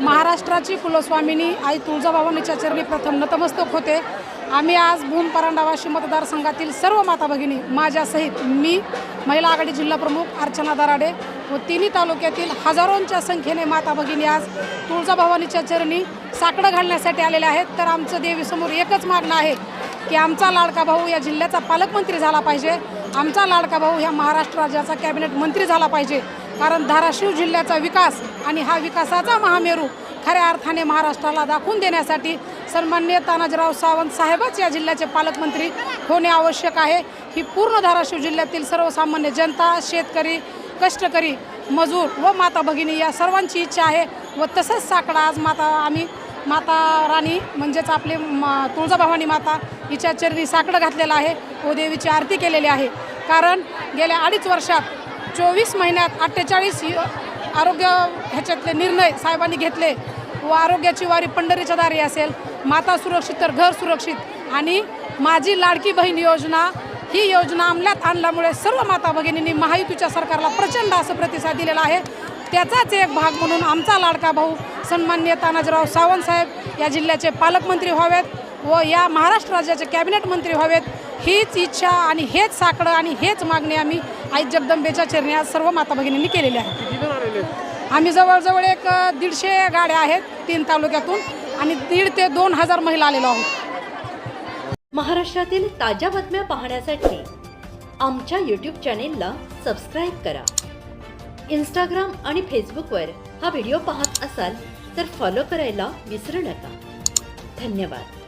महाराष्ट्राची कुलस्वामिनी आई तुळजाभवानीच्या चरणी प्रथम नतमस्तक होते. आम्ही आज भूम परांडावाशी मतदारसंघातील सर्व माता भगिनी माझ्यासहित मी महिला आघाडी जिल्हाप्रमुख अर्चना दराडे व तिन्ही तालुक्यातील हजारोंच्या संख्येने माता भगिनी आज तुळजाभवानीच्या चरणी साकडं घालण्यासाठी आलेल्या आहेत. तर आमचं देवीसमोर एकच मागणं आहे की आमचा लाडका भाऊ या जिल्ह्याचा पालकमंत्री झाला पाहिजे. आमचा लाडका भाऊ ह्या महाराष्ट्र राज्याचा कॅबिनेट मंत्री झाला पाहिजे. कारण धाराशिव जिल्ह्याचा विकास आणि हा विकासाचा महामेरू खऱ्या अर्थाने महाराष्ट्राला दाखवून देण्यासाठी सन्मान्य तानाजीराव सावंत साहेबच या जिल्ह्याचे पालकमंत्री होणे आवश्यक आहे. ही पूर्ण धाराशिव जिल्ह्यातील सर्वसामान्य जनता शेतकरी कष्टकरी मजूर व माता भगिनी या सर्वांची इच्छा आहे व तसंच साकडा आज माता आम्ही माता राणी म्हणजेच आपले मा तुळजाभवानी माता हिच्या चरणी साकडं घातलेलं आहे व देवीची आरती केलेली आहे. कारण गेल्या अडीच वर्षात चोवीस महिन्यात अठ्ठेचाळीस आरोग्य ह्याच्यातले निर्णय साहेबांनी घेतले व आरोग्याची वारी पंढरीच्या दारी असेल. माता सुरक्षित तर घर सुरक्षित. आणि माझी लाडकी बहीण योजना ही योजना अंमलात आणल्यामुळे सर्व माता भगिनींनी महायुतीच्या सरकारला प्रचंड असं प्रतिसाद दिलेला आहे. त्याचाच एक भाग म्हणून आमचा लाडका भाऊ सन्मान्य तानाजीराव सावंत साहेब या जिल्ह्याचे पालकमंत्री व्हावेत व या महाराष्ट्र राज्याचे कॅबिनेट मंत्री व्हावेत हीच इच्छा आणि हेच साकडं आणि हेच मागणी आम्ही आई जगदंबेच्या चरणी सर्व माता भगिनींनी केलेली आहे. आम्ही जवळजवळ एक दीडशे गाड्या आहेत तीन तालुक्यातून आणि दीड ते दोन हजार महिला आलेलो आहोत. महाराष्ट्रातील ताज्या बातम्या पाहण्यासाठी आमच्या यूट्यूब चॅनेलला सबस्क्राईब करा. इंस्टाग्राम आणि फेसबुकवर हा व्हिडिओ पाहत असाल तर फॉलो करायला विसरू नका. धन्यवाद.